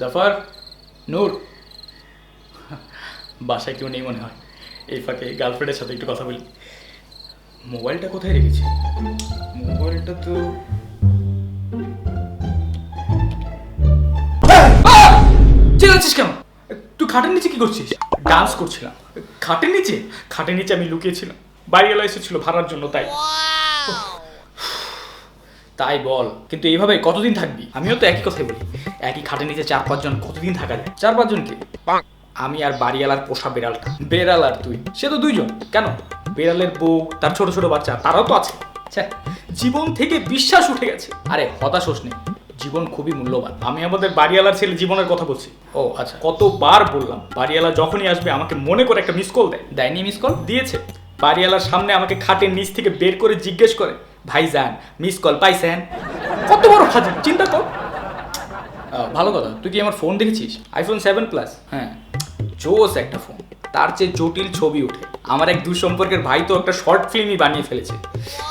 জাফর নূর। বাসায় কেউ নেই মনে হয়। এই ফাঁকে গার্লফ্রেন্ডের সাথে একটু কথা বলি। মোবাইলটা কোথায় রেখেছি? মোবাইলটা তো চিল্লাচ্ছিস কেন? তুই খাটের নিচে কি করছিস? ডান্স করছিলাম। খাটের নিচে? খাটের নিচে আমি লুকিয়েছিলাম। বাড়িওয়ালা এসেছিল ভাড়ার জন্য তাই। তাই বল। কিন্তু এইভাবে কতদিন থাকবি? আমিও তো একই কথাই বলি। একই খাটের নিচে চার পাঁচজন কতদিন থাকা যায়? চার পাঁচজন কে আমি আর বাড়িওয়ালার পোষা বেড়ালটা। বেড়াল আর তুই। সে তো দুইজন। কেন? বেড়ালের বউ তার ছোট ছোট বাচ্চা তারাও তো আছে। জীবন থেকে বিশ্বাস উঠে গেছে। আরে হতাশ হোস নেই জীবন খুবই মূল্যবান। আমি আমাদের বাড়িওয়ালার ছেলে জীবনের কথা বলছি। ও আচ্ছা। কতবার বললাম বাড়িওয়ালা যখনই আসবে আমাকে মনে করে একটা মিস কল দেয়। দেয়নি মিস কল? দিয়েছে। বাড়িওয়ালার সামনে আমাকে খাটের নিচ থেকে বের করে জিজ্ঞেস করে ভাইজান মিস কল পাইছেন? কত বড় ফাজিল, চিন্তা কর। ভালো কথা, তুই কি আমার ফোন দেখেছিস? আইফোন সেভেন প্লাস হ্যাঁ। জোস একটা ফোন তার চেয়ে জটিল ছবি ওঠে। আমার এক দুঃসম্পর্কের ভাই তো একটা শর্ট ফিল্মই বানিয়ে ফেলেছে।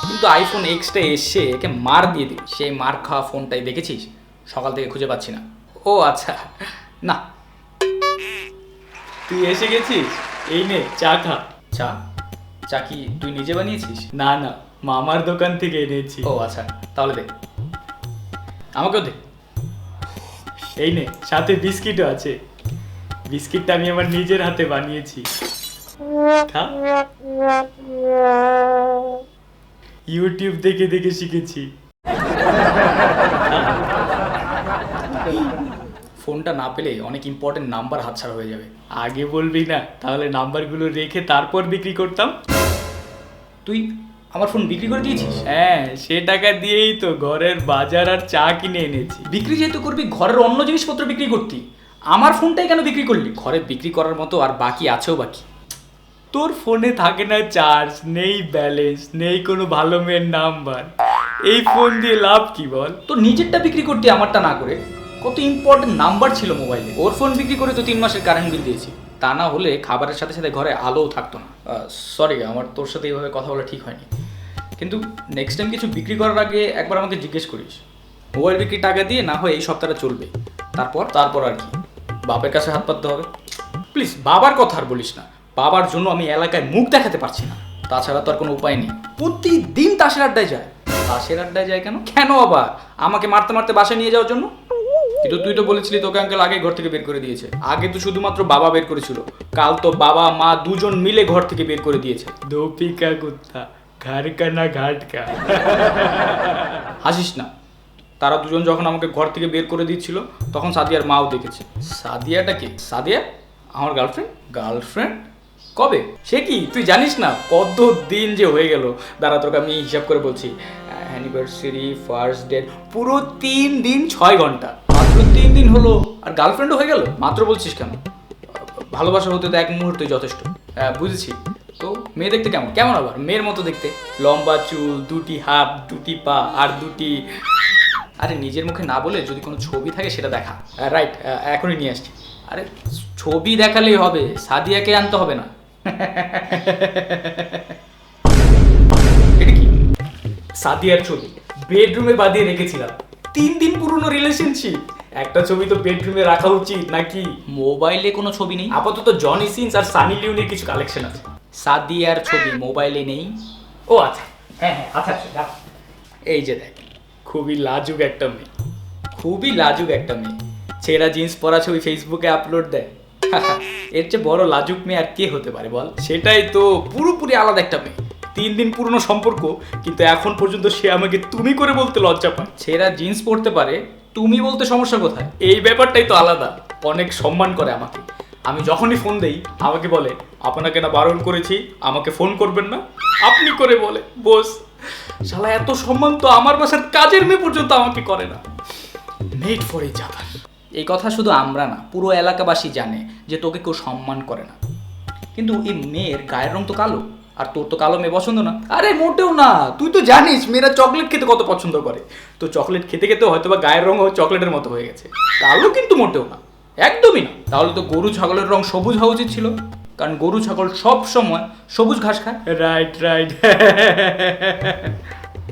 কিন্তু আইফোন এক্সটা এসে একে মার দিয়ে দিল। সেই মার খাওয়া ফোনটাই দেখেছিস? সকাল থেকে খুঁজে পাচ্ছি না। ও আচ্ছা না। তুই এসে গেছিস? এই নে, চা খা। চা? চা কি তুই নিজে বানিয়েছিস? না না। মামার দোকান থেকে এনেছি। ও আচ্ছা তাহলে দেখ আমাকেও দে। এই নে সাথে বিস্কিটও আছে। বিস্কিটটা আমি আমার নিজের হাতে বানিয়েছি। খা। ইউটিউব দেখে দেখে শিখেছি। ফোনটা না পেলে অনেক ইম্পর্টেন্ট নাম্বার হাতছাড়া হয়ে যাবে। আগে বলবি না তাহলে নাম্বারগুলো রেখে তারপর বিক্রি করতাম। তুই আমার ফোন বিক্রি করে দিয়েছিস? হ্যাঁ সে টাকা দিয়েই তো ঘরের বাজার আর চা কিনে এনেছি। বিক্রি যেহেতু করবি ঘরের অন্য জিনিসপত্র বিক্রি করতি। আমার ফোনটাই কেন বিক্রি করলি? ঘরে বিক্রি করার মতো আর বাকি আছেও বাকি। তোর ফোনে থাকে না চার্জ নেই ব্যালেন্স নেই কোনো ভালো মেয়ের নাম্বার এই ফোন দিয়ে লাভ কি বল? তোর নিজেরটা বিক্রি করতি আমারটা না করে। কত ইম্পর্টেন্ট নাম্বার ছিল মোবাইলে ওর ফোন বিক্রি করে তো তিন মাসের কারেন্ট বিল দিয়েছি। তা না হলে খাবারের সাথে সাথে ঘরে আলোও থাকতো না। সরি আমার তোর সাথে এইভাবে কথা বলা ঠিক হয়নি। কিন্তু নেক্সট টাইম কিছু বিক্রি করার আগে একবার আমাকে জিজ্ঞেস করিস। মোবাইল বিক্রি টাকা দিয়ে না হয় এই সপ্তাহটা চলবে। তারপর তারপর আর কি। বাপের কাছে হাত পাততে হবে। প্লিজ বাবার কথা আর বলিস না। বাবার জন্য আমি এলাকায় মুখ দেখাতে পারছি না। তাছাড়া তো আর কোনো উপায় নেই। প্রতিদিন তাসের আড্ডায় যায়। তাসের আড্ডায় যায় কেন? কেন আবার? আমাকে মারতে মারতে বাসায় নিয়ে যাওয়ার জন্য? কিন্তু তুই তো বলেছিলি তোকে আঙ্কেল আগে ঘর থেকে বের করে দিয়েছে। আগে তো শুধুমাত্র বাবা বের করেছিল। কাল তো বাবা, মা দুজন মিলে ঘর থেকে বের করে দিয়েছে। দোপিকা কুত্তা ঘর কা না ঘাট কা? হাসিস না। তারা দুজন যখন আমাকে ঘর থেকে বের করে দিচ্ছিল, তখন সাদিয়ার মাও দেখেছে। সাদিয়াটা কি? সাদিয়া, আমার গার্লফ্রেন্ড গার্লফ্রেন্ড কবে? সে কি? তুই জানিস না? কত দিন যে হয়ে গেল। দাঁড়া, তোকে আমি হিসাব করে বলছি। অ্যানিভার্সারি ফার্স্ট ডেট পুরো তিন দিন ছয় ঘণ্টা। মাত্র তিন দিন হলো। আর গার্লফ্রেন্ডও হয়ে গেল? মাত্র বলছিস কেন? ভালোবাসা হতে তো এক মুহূর্তে যথেষ্ট। হ্যাঁ বুঝেছি। তো মেয়ে দেখতে কেমন? কেমন আবার? মেয়ের মতো দেখতে। লম্বা চুল দুটি হাত দুটি পা আর দুটি আরে নিজের মুখে না বলে যদি কোনো ছবি থাকে সেটা দেখা। রাইট এখনই নিয়ে আসছি। আরে ছবি দেখালেই হবে সাদিয়াকে আনতে হবে না। এটা কি? সাদিয়ার ছবি। বেডরুমে বাঁধিয়ে রেখেছিলাম। তিন দিন পুরনো রিলেশনশিপ একটা ছবি তো বেডরুমে রাখা উচিত নাকি? মোবাইলে কোনো ছবি নেই? আপাতত জনি সিনস আর সানি লিওনের কিছু কালেকশন আছে। সাদিয়ার ছবি মোবাইলে নেই। ও আচ্ছা। হ্যাঁ হ্যাঁ আচ্ছা আচ্ছা। এই যে দেখ খুবই লাজুক একটা মেয়ে। খুবই লাজুক একটা মেয়ে। ছেঁড়া জিন্স পরা ছবি ফেসবুকে আপলোড দেয়। এর চেয়ে বড় লাজুক মেয়ে আর কে হতে পারে বল? সেটাই তো পুরোপুরি আলাদা একটা মেয়ে। তিন দিন পুরনো সম্পর্ক কিন্তু এখন পর্যন্ত সে আমাকে তুমি করে বলতে লজ্জা পায়। ছেঁড়া জিন্স পরতে পারে তুমি বলতে সমস্যা কোথায়? এই ব্যাপারটাই তো আলাদা। অনেক সম্মান করে আমাকে। আমি যখনই ফোন দেই, আমাকে বলে, আপনাকে না বারণ করেছি, আমাকে ফোন করবেন না। আপনি করে বলে, বস, শালা এত সম্মান তো আমার বাসার কাজের মেয়ে পর্যন্ত আমাকে করে না। মেড ফর ইচ আদার এই কথা শুধু আমরা না, পুরো এলাকাবাসী জানে যে তোকে কেউ সম্মান করে না। কিন্তু এই মেয়ের গায়ের রং তো কালো, আর তোর তো কালো মেয়ে পছন্দ না। আরে মোটেও না, তুই তো জানিস মেয়েরা চকলেট খেতে কত পছন্দ করে। তো চকলেট খেতে খেতে হয়তো বা গায়ের রঙও চকলেটের মতো হয়ে গেছে। কালো কিন্তু মোটেও না, একদমই না। তাহলে তো গরু ছাগলের রং সবুজ হওয়া উচিত ছিল। কারণ গরু ছাগল সব সময় সবুজ ঘাস খায়। রাইট রাইট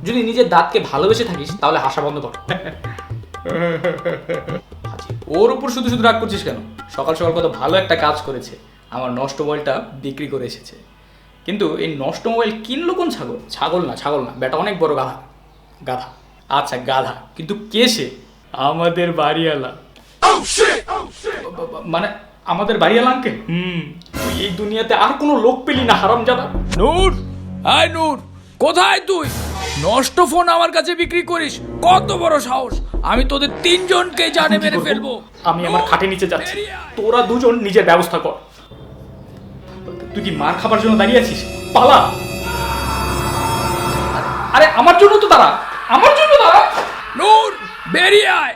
যদি নিজের দাঁতকে ভালোবেসে থাকিস তাহলে হাসা বন্ধ কর। ওর উপর শুধু শুধু রাগ করছিস কেন? সকাল সকাল কত ভালো একটা কাজ করেছে। আমার নষ্ট মোবাইলটা বিক্রি করে এসেছে। কিন্তু এই নষ্ট মোবাইল কিনলো কোন ছাগল? ছাগল না ছাগল না। বেটা অনেক বড় গাধা। গাধা। আচ্ছা গাধা। কিন্তু কে সে? আমাদের বাড়িওয়ালা। মানে আমাদের বাড়িওয়ালা আঙ্কেল? হুম। তুই এই দুনিয়াতে আর কোনো লোক পেলি না হারাম জাদা নূর আয় নূর কোথায় তুই? নষ্ট ফোন আমার কাছে বিক্রি করিস কত বড় সাহস। আমি তোদের তিনজনকে জানে মেরে ফেলব। আমি আমার খাটে নিচে যাচ্ছি। তোরা দুজন নিজের ব্যবস্থা কর। তুই কি মার খাবার জন্য দাঁড়িয়ে আছিস? পালা। আরে আমার জন্য তো দাঁড়া। আমার জন্য দাঁড়া। নূর বেরিয়ে আয়।